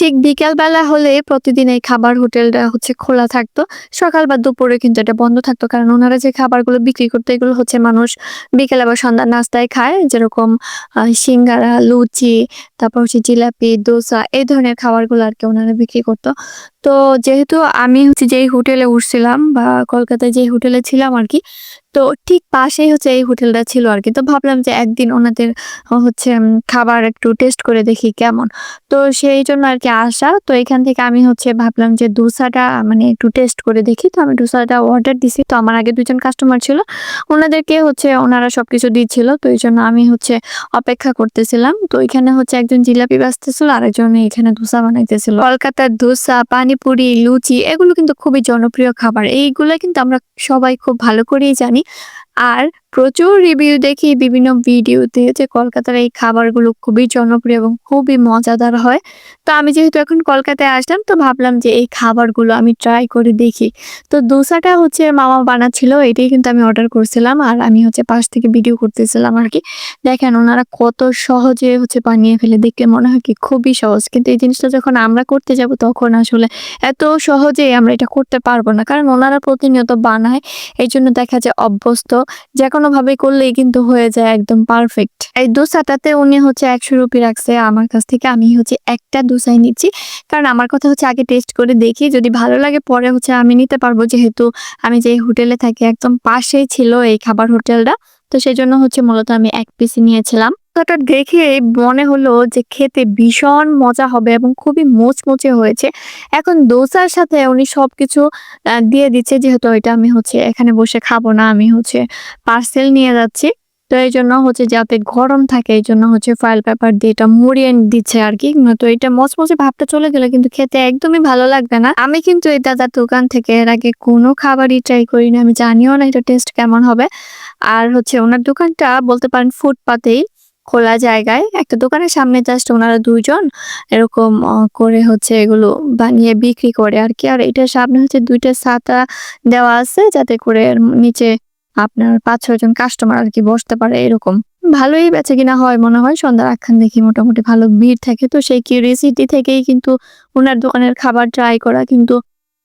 ঠিক বিকালবেলা হলে প্রতিদিন এই খাবার হোটেলটা হচ্ছে খোলা থাকতো। সকাল বা দুপুরে কিন্তু এটা বন্ধ থাকতো। কারণ ওনারা যে খাবারগুলো বিক্রি করতো এগুলো হচ্ছে মানুষ বিকেলে বা সন্ধ্যা নাস্তায় খায়। যেরকম সিঙ্গারা, লুচি, তারপর হচ্ছে জিলাপি, দোসা এই ধরনের খাবারগুলো আরকি ওনারা বিক্রি করতো। তো যেহেতু আমি হচ্ছে যেই হোটেলে উঠছিলাম বা কলকাতায় যেই হোটেলে ছিলাম আরকি, তো ঠিক পাশেই হচ্ছে এই হোটেলটা ছিল আর কি তো ভাবলাম যে একদিন ওনাদের হচ্ছে খাবার একটু টেস্ট করে দেখি কেমন। তো সেই জন্য আর কি আসা। তো এখান থেকে আমি হচ্ছে ভাবলাম যে দোসাটা মানে একটু টেস্ট করে দেখি। তো আমি দোসাটা অর্ডার দিছি। তো আমার আগে দুজন কাস্টমার ছিল। ওনাদেরকে হচ্ছে উনারা সবকিছু দিচ্ছিল। তো এই জন্য আমি হচ্ছে অপেক্ষা করতেছিলাম। তো এখানে হচ্ছে একজন জিলাপি বেচতেছিল, আরেকজন এখানে দোসা বানাইতেছিল। কলকাতার দোসা, পানিপুরি, লুচি এগুলো কিন্তু খুবই জনপ্রিয় খাবার। এইগুলা কিন্তু আমরা সবাই খুব ভালো করেই জানি। আর প্রচুর রিভিউ দেখি, বিভিন্ন ভিডিওতে যে কলকাতার এই খাবারগুলো খুবই জনপ্রিয় এবং খুবই মজাদার হয়। তো আমি যেহেতু এখন কলকাতায় আসলাম, তো ভাবলাম যে এই খাবারগুলো আমি ট্রাই করে দেখি। তো দোসাটা হচ্ছে মামা বানাচ্ছিল। এটাই কিন্তু আমি অর্ডার করছিলাম। আর আমি হচ্ছে পাশ থেকে ভিডিও করতেছিলাম আর কি দেখেন ওনারা কত সহজে হচ্ছে বানিয়ে ফেলে। দেখলে মনে হয় কি খুবই সহজ। কিন্তু এই জিনিসটা যখন আমরা করতে যাব, তখন আসলে এত সহজেই আমরা এটা করতে পারব না। কারণ ওনারা প্রতিনিয়ত বানায়। এই জন্য দেখা যায় অভ্যস্ত। যেকোনোভাবে করলেই কিন্তু হয়ে যায় একদম পারফেক্ট। এই দোসাটাতে উনি হচ্ছে ৳১০০ রাখছে, আমার কাছ থেকে। আমি হচ্ছে একটা দোসাই নিচ্ছি। কারণ আমার কথা হচ্ছে আগে টেস্ট করে দেখি। যদি ভালো লাগে পরে হচ্ছে আমি নিতে পারব। যেহেতু আমি যে হোটেলে থাকি, একদম পাশেই ছিল এই খাবার হোটেলটা। তো সেই জন্য হচ্ছে মূলত আমি এক পিসি নিয়েছিলাম। দোসাটা দেখে মনে হলো যে খেতে ভীষণ মজা হবে এবং খুবই মুচমুচে হয়েছে। এখন দোসার সাথে উনি সবকিছু আ দিয়ে দিচ্ছে যেহেতু এটা আমি হচ্ছে এখানে বসে খাব না। আমি হচ্ছে পার্সেল নিয়ে যাচ্ছি। তো এই জন্য হচ্ছে যাতে গরম থাকে, এই জন্য হচ্ছে ফয়েল পেপার দিয়ে এটা মুড়িয়ে দিচ্ছে আরকি। তো এটা মচমচে ভাবটা চলে গেলে কিন্তু খেতে একদমই ভালো লাগবে না। আমি কিন্তু এই দাদার দোকান থেকে এর আগে কোনো খাবারই ট্রাই করিনি। আমি জানিও না এটা টেস্ট কেমন হবে। আর হচ্ছে ওনার দোকানটা বলতে পারেন ফুটপাতেই খোলা জায়গায়। একটা দোকানের সামনে জাস্ট উনারা ২ জন এরকম করে হচ্ছে এগুলো বানিয়ে বিক্রি করে আরকি। আর এটার সামনে হচ্ছে দুইটা ছাতা দেওয়া আছে যাতে করে নিচে আপনার ৫-৬ জন কাস্টমার আরকি বসতে পারে এরকম। ভালোই বেচাকেনা হয় মনে হয়। সন্ধ্যার আগ-খান দেখি মোটামুটি ভালো ভিড় থাকে। তো সেই কিউরিওসিটি থেকেই কিন্তু ওনার দোকানের খাবার ট্রাই করা। কিন্তু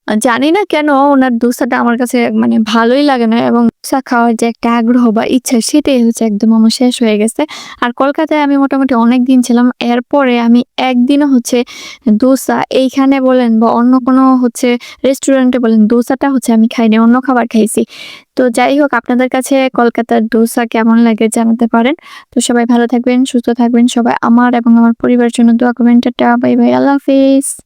জানি না কেন ওনার দোসাটা আমার কাছে মানে ভালোই লাগে না এবং দোসা খাওয়ার যে একটা আগ্রহ বা ইচ্ছা সেটাই হচ্ছে একদম আমার শেষ হয়ে গেছে। আর কলকাতায় আমি মোটামুটি অনেকদিন ছিলাম। এরপরে আমি একদিনও হচ্ছে দোসা এইখানে বলেন বা অন্য কোনো হচ্ছে রেস্টুরেন্টে বলেন দোসাটা হচ্ছে আমি খাইনি। অন্য খাবার খাইছি। তো যাই হোক আপনাদের কাছে কলকাতার দোসা কেমন লাগে জানাতে পারেন। তো সবাই ভালো থাকবেন, সুস্থ থাকবেন। সবাই আমার এবং আমার পরিবারের জন্য দোয়া করবেন। Tata, bye, bye. আল্লাহ হাফেজ।